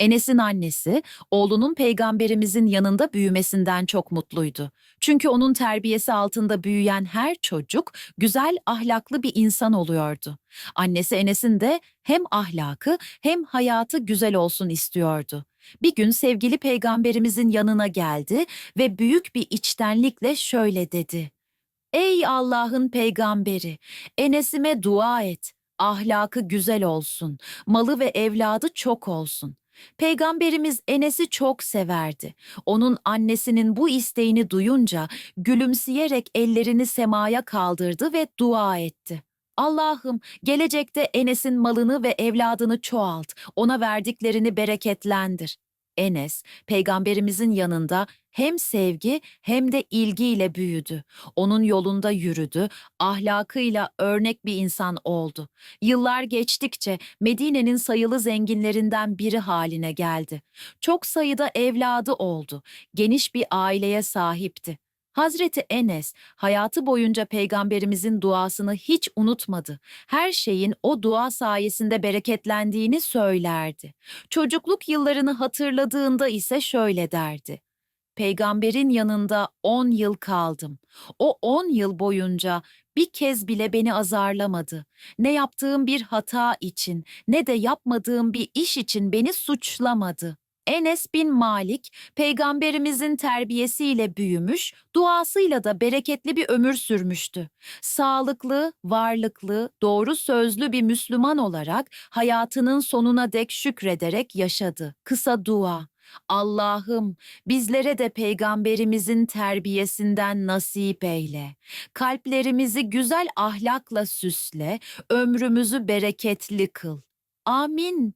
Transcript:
Enes'in annesi, oğlunun peygamberimizin yanında büyümesinden çok mutluydu. Çünkü onun terbiyesi altında büyüyen her çocuk güzel, ahlaklı bir insan oluyordu. Annesi Enes'in de hem ahlakı hem hayatı güzel olsun istiyordu. Bir gün sevgili peygamberimizin yanına geldi ve büyük bir içtenlikle şöyle dedi. Ey Allah'ın peygamberi, Enes'ime dua et. Ahlakı güzel olsun, malı ve evladı çok olsun. Peygamberimiz Enes'i çok severdi. Onun annesinin bu isteğini duyunca gülümseyerek ellerini semaya kaldırdı ve dua etti. Allah'ım gelecekte Enes'in malını ve evladını çoğalt, ona verdiklerini bereketlendir. Enes, peygamberimizin yanında hem sevgi hem de ilgiyle büyüdü. Onun yolunda yürüdü, ahlakıyla örnek bir insan oldu. Yıllar geçtikçe Medine'nin sayılı zenginlerinden biri haline geldi. Çok sayıda evladı oldu. Geniş bir aileye sahipti. Hazreti Enes hayatı boyunca peygamberimizin duasını hiç unutmadı. Her şeyin o dua sayesinde bereketlendiğini söylerdi. Çocukluk yıllarını hatırladığında ise şöyle derdi. Peygamberin yanında 10 yıl kaldım. O 10 yıl boyunca bir kez bile beni azarlamadı. Ne yaptığım bir hata için ne de yapmadığım bir iş için beni suçlamadı. Enes bin Malik, peygamberimizin terbiyesiyle büyümüş, duasıyla da bereketli bir ömür sürmüştü. Sağlıklı, varlıklı, doğru sözlü bir Müslüman olarak hayatının sonuna dek şükrederek yaşadı. Kısa dua. Allah'ım bizlere de peygamberimizin terbiyesinden nasip eyle. Kalplerimizi güzel ahlakla süsle, ömrümüzü bereketli kıl. Amin.